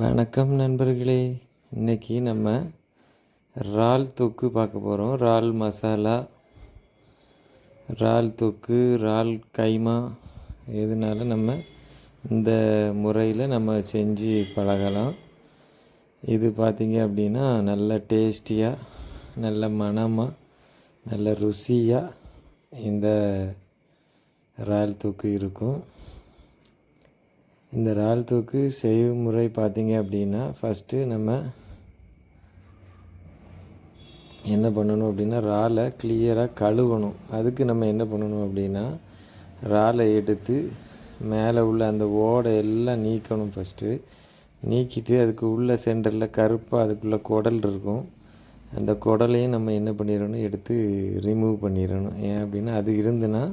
வணக்கம் நண்பர்களே. இன்றைக்கி நம்ம இறால் தொக்கு பார்க்க போகிறோம் இறால் மசாலா இறால் தொக்கு இறால் கைமா எதுனால நம்ம இந்த முறையில் நம்ம செஞ்சு பழகலாம். இது பார்த்திங்க அப்படின்னா நல்ல டேஸ்டியாக நல்ல மணமாக நல்ல ருசியாக இந்த இறால் தொக்கு இருக்கும். இந்த இறால் தூக்கு செய்முறை பார்த்தீங்க அப்படின்னா ஃபஸ்ட்டு நம்ம என்ன பண்ணணும் அப்படின்னா இறாலை கிளியராக கழுவணும். அதுக்கு நம்ம என்ன பண்ணணும் அப்படின்னா இறாலை எடுத்து மேலே உள்ள அந்த ஓடை எல்லாம் நீக்கணும் ஃபஸ்ட்டு நீக்கிட்டு அதுக்கு உள்ள சென்டரில் கருப்பாக அதுக்குள்ளே குடல் இருக்கும். அந்த குடலையும் நம்ம என்ன பண்ணிடணும்? எடுத்து ரிமூவ் பண்ணிடணும். ஏன் அப்படின்னா அது இருந்துன்னா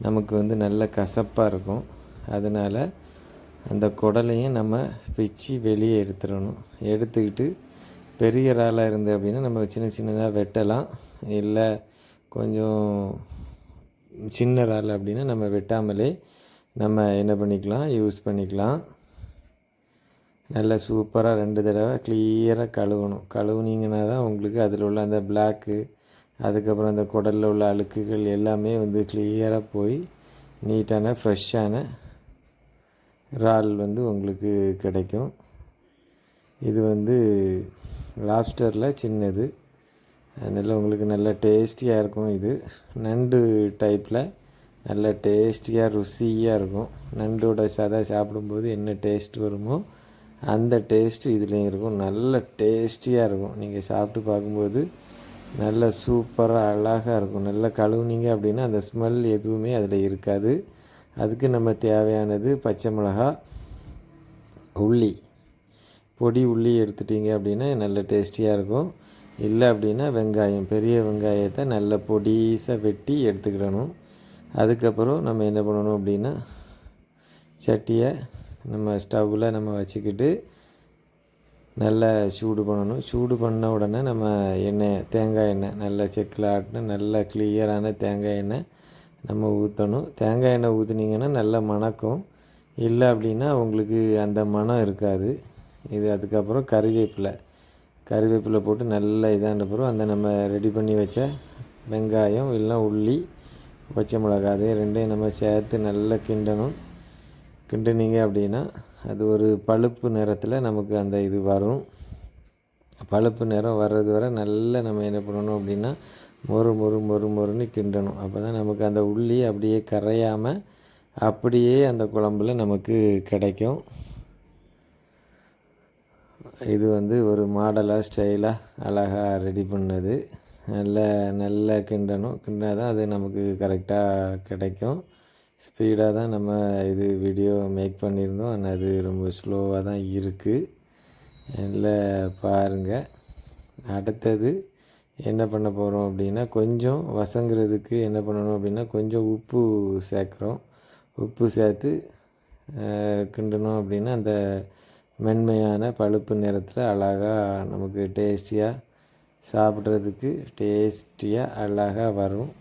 நமக்கு வந்து நல்ல கசப்பாக இருக்கும். அதனால் அந்த குடலையும் நம்ம பிச்சு வெளியே எடுத்துடணும். எடுத்துக்கிட்டு பெரிய இறாலாக இருந்து அப்படின்னா நம்ம சின்ன சின்னதாக வெட்டலாம். இல்லை கொஞ்சம் சின்ன இறால் அப்படின்னா நம்ம வெட்டாமலே நம்ம என்ன பண்ணிக்கலாம் யூஸ் பண்ணிக்கலாம். நல்லா சூப்பராக ரெண்டு தடவை கிளியராக கழுவணும். கழுவுனீங்கன்னா தான் உங்களுக்கு அதில் உள்ள அந்த பிளாக்கு அதுக்கப்புறம் அந்த குடலில் உள்ள அழுக்குகள் எல்லாமே வந்து கிளியராக போய் நீட்டான ஃப்ரெஷ்ஷான இறால் வந்து உங்களுக்கு கிடைக்கும். இது வந்து லாப்ஸ்டரில் சின்னது. அதனால் உங்களுக்கு நல்ல டேஸ்டியாக இருக்கும் இது. நண்டு டைப்பில் நல்ல டேஸ்டியாக ருசியாக இருக்கும். நண்டோட சதை சாப்பிடும்போது என்ன டேஸ்ட் வருமோ அந்த டேஸ்ட்டு இதுலேயும் இருக்கும். நல்ல டேஸ்டியாக இருக்கும். நீங்கள் சாப்பிட்டு பார்க்கும்போது நல்ல சூப்பராக அழகாக இருக்கும். நல்லா கழுவுனீங்க அப்படின்னா அந்த ஸ்மெல் எதுவுமே அதில் இருக்காது. அதுக்கு நம்ம தேவையானது பச்சை மிளகா உள்ளி. பொடி உள்ளி எடுத்துட்டிங்க அப்படின்னா நல்ல டேஸ்டியாக இருக்கும். இல்லை அப்படின்னா வெங்காயம் பெரிய வெங்காயத்தை நல்ல பொடிசாக வெட்டி எடுத்துக்கிடணும். அதுக்கப்புறம் நம்ம என்ன பண்ணணும் அப்படின்னா சட்டியை நம்ம ஸ்டவ்வில் நம்ம வச்சுக்கிட்டு நல்லா சூடு பண்ணணும். சூடு பண்ண உடனே நம்ம எண்ணெய் தேங்காய் எண்ணெய் நல்லா செக்கில் ஆட்டின நல்ல கிளியரான தேங்காய் எண்ணெய் நம்ம ஊற்றணும் தேங்காய் எண்ணெய் ஊற்றுனீங்கன்னா நல்லா மணக்கும். இல்லை அப்படின்னா உங்களுக்கு அந்த மணம் இருக்காது. இது அதுக்கப்புறம் கருவேப்பிலை. கருவேப்பிலை போட்டு நல்லா இதான பிறகு அந்த நம்ம ரெடி பண்ணி வச்ச வெங்காயம் இல்லைனா உள்ளி பச்சை மிளகா அதே ரெண்டையும் நம்ம சேர்த்து நல்லா கிண்டணும். கிண்டினீங்க அப்படின்னா அது ஒரு பழுப்பு நிறத்தில் நமக்கு அந்த இது வரும். பழுப்பு நிறம் வர்றது வரை நல்லா நம்ம என்ன பண்ணணும் அப்படின்னா மொறு மொறு மொறு மொறுன்னு கிண்டணும். அப்போ தான் நமக்கு அந்த உள்ளி அப்படியே கரையாமல் அப்படியே அந்த குழம்புல நமக்கு கிடைக்கும். இது வந்து ஒரு மாடலாக ஸ்டைலாக அழகாக ரெடி பண்ணது. நல்ல நல்ல கிண்டணும். கிண்டினா தான் அது நமக்கு கரெக்டாக கிடைக்கும். ஸ்பீடாக தான் நம்ம இது வீடியோ மேக் பண்ணியிருந்தோம். ஆனால் அது ரொம்ப ஸ்லோவாக தான் இருக்குது நல்லா பாருங்கள் அடுத்தது என்ன பண்ண போகிறோம் அப்படின்னா கொஞ்சம் வசங்கிறதுக்கு என்ன பண்ணணும் அப்படின்னா கொஞ்சம் உப்பு சேர்க்குறோம். உப்பு சேர்த்து கிண்டணும் அப்படின்னா அந்த மென்மையான பழுப்பு நிறத்தில் அழகாக நமக்கு டேஸ்டியாக சாப்பிட்றதுக்கு டேஸ்டியாக அழகாக வரும்.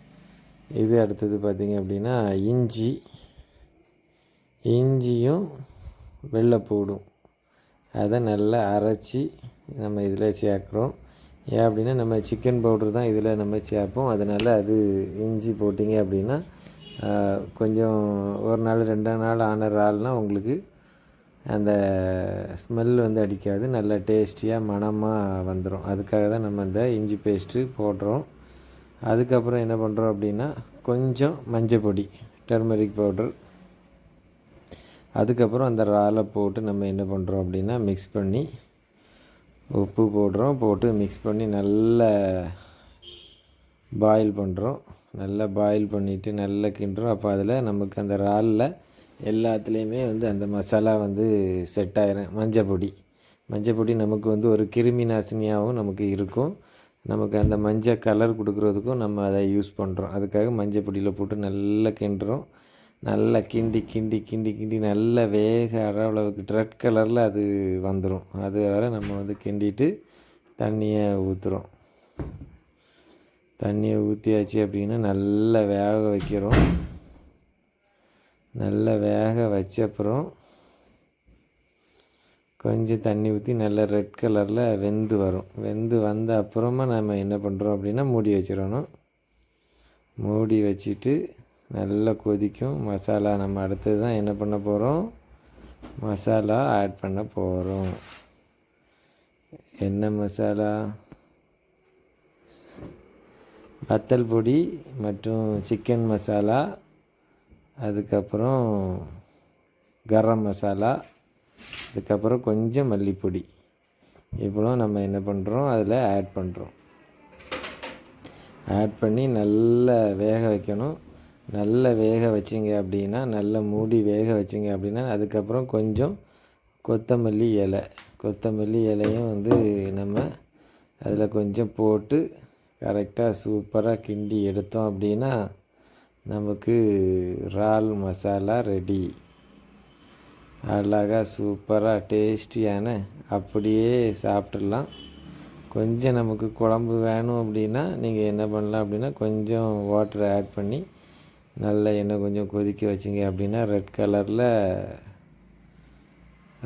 இது அடுத்தது பார்த்திங்க அப்படின்னா இஞ்சி. இஞ்சியும் வெள்ளைப்பூடும். அதை நல்லா அரைச்சி நம்ம இதில் சேர்க்குறோம். ஏன் அப்படின்னா நம்ம சிக்கன் பவுட்ரு தான் இதில் நம்ம சேர்ப்போம். அதனால் அது இஞ்சி போட்டிங்க அப்படின்னா கொஞ்சம் ஒரு நாள் ரெண்டு நாள் ஆன இறால்னால் உங்களுக்கு அந்த ஸ்மெல் வந்து அடிக்காது. நல்ல டேஸ்டியாக மணமாக வந்துடும் அதுக்காக தான் நம்ம இந்த இஞ்சி பேஸ்ட்டு போடுறோம். அதுக்கப்புறம் என்ன பண்ணுறோம் அப்படின்னா கொஞ்சம் மஞ்சள் பொடி டர்மரிக் பவுடர் அதுக்கப்புறம் அந்த இறாலை போட்டு நம்ம என்ன பண்ணுறோம் அப்படின்னா மிக்ஸ் பண்ணி உப்பு போடுறோம் போட்டு மிக்ஸ் பண்ணி நல்லா பாயில் பண்ணுறோம் நல்லா பாயில் பண்ணிவிட்டு நல்லா கிண்டுறோம். அப்போ அதில் நமக்கு அந்த இறாலில் எல்லாத்துலேயுமே வந்து அந்த மசாலா வந்து செட் ஆயிரும். மஞ்சள் பொடி. மஞ்சள் பொடி நமக்கு வந்து ஒரு கிருமி நாசினியாகவும் நமக்கு இருக்கும். நமக்கு அந்த மஞ்சள் கலர் கொடுக்குறதுக்கும் நம்ம அதை யூஸ் பண்ணுறோம் அதுக்காக மஞ்சள் பொடியில் போட்டு நல்லா கிண்டுறோம். நல்லா கிண்டி கிண்டி கிண்டி கிண்டி நல்லா வேக அளவுக்கு ரெட் கலரில் அது வந்துடும் அது வர நம்ம வந்து கிண்டிட்டு தண்ணியை ஊற்றுறோம் தண்ணியை ஊற்றியாச்சு அப்படின்னா நல்லா வேக வைக்கிறோம். நல்லா வேக வச்ச அப்புறம் கொஞ்சம் தண்ணி ஊற்றி நல்லா ரெட் கலரில் வெந்து வரும். வெந்து வந்த அப்புறமா நம்ம என்ன பண்ணுறோம் அப்படின்னா மூடி வச்சிடணும். மூடி வச்சுட்டு நல்லா கொதிக்கும். மசாலா நம்ம அடுத்தது தான் என்ன பண்ண போகிறோம் மசாலா ஆட் பண்ண போகிறோம் என்ன மசாலா? வத்தல் பொடி மற்றும் சிக்கன் மசாலா. அதுக்கப்புறம் கரம் மசாலா. அதுக்கப்புறம் கொஞ்சம் மல்லிப்பொடி. இவ்வளோ நம்ம என்ன பண்ணுறோம் அதில் ஆட் பண்ணுறோம் ஆட் பண்ணி நல்லா வேக வைக்கணும். நல்லா வேக வச்சிங்க அப்படின்னா நல்லா மூடி வேக வச்சிங்க அப்படின்னா அதுக்கப்புறம் கொஞ்சம் கொத்தமல்லி இலை. கொத்தமல்லி இலையும் வந்து நம்ம அதில் கொஞ்சம் போட்டு கரெக்டாக சூப்பராக கிண்டி எடுத்தோம் அப்படின்னா நமக்கு இறால் மசாலா ரெடி அழகாக சூப்பராக டேஸ்டியான அப்படியே சாப்பிட்றலாம் கொஞ்சம் நமக்கு குழம்பு வேணும் அப்படின்னா நீங்கள் என்ன பண்ணலாம் அப்படின்னா கொஞ்சம் வாட்டர் ஆட் பண்ணி நல்லா எண்ணெய் கொஞ்சம் கொதிக்க வச்சிங்க. அப்படின்னா ரெட் கலரில்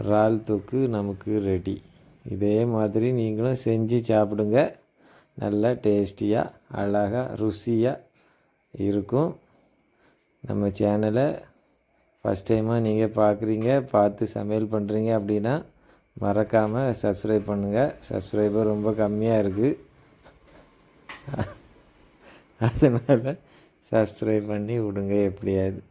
இறால் தொக்கு நமக்கு ரெடி இதே மாதிரி நீங்களும் செஞ்சு சாப்பிடுங்க. நல்லா டேஸ்டியாக அழகாக ருசியாக இருக்கும். நம்ம சேனலை ஃபஸ்ட் டைமாக நீங்கள் பார்க்குறீங்க பார்த்து சமையல் பண்ணுறீங்க அப்படின்னா மறக்காமல் சப்ஸ்கிரைப் பண்ணுங்கள் சப்ஸ்கிரைபர் ரொம்ப கம்மியாக இருக்குது அதனால் சப்ஸ்கிரைப் பண்ணி விடுங்க எப்படியாவது.